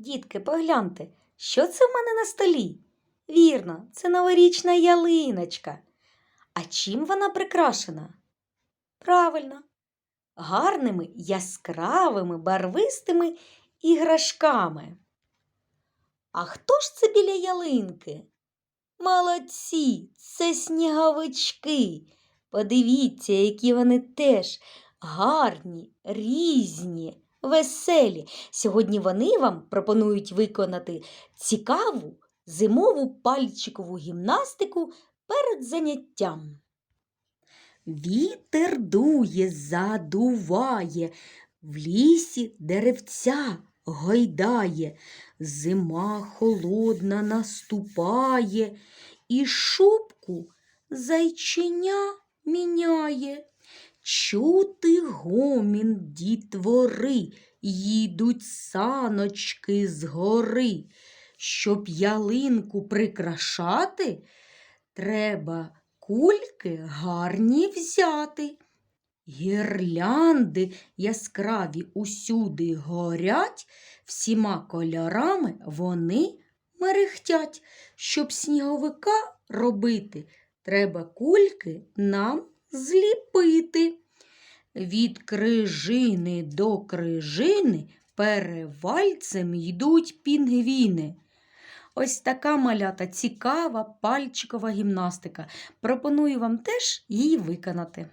Дітки, погляньте, що це в мене на столі? Вірно, це новорічна ялиночка. А чим вона прикрашена? Правильно, гарними яскравими барвистими іграшками. А хто ж це біля ялинки? Молодці, це сніговички. Подивіться, які вони теж гарні, різні, веселі. Сьогодні вони вам пропонують виконати цікаву зимову пальчикову гімнастику перед заняттям. Вітер дує, задуває, в лісі деревця гойдає, зима холодна наступає, і шубку зайченя міняє. Чути гомін дітвори, їдуть саночки з гори. Щоб ялинку прикрашати, треба кульки гарні взяти. Гірлянди яскраві усюди горять, всіма кольорами вони мерехтять. Щоб сніговика робити, треба кульки нам зліпити. Від крижини до крижини перевальцем йдуть пінгвіни. Ось така малята цікава пальчикова гімнастика. Пропоную вам теж її виконати.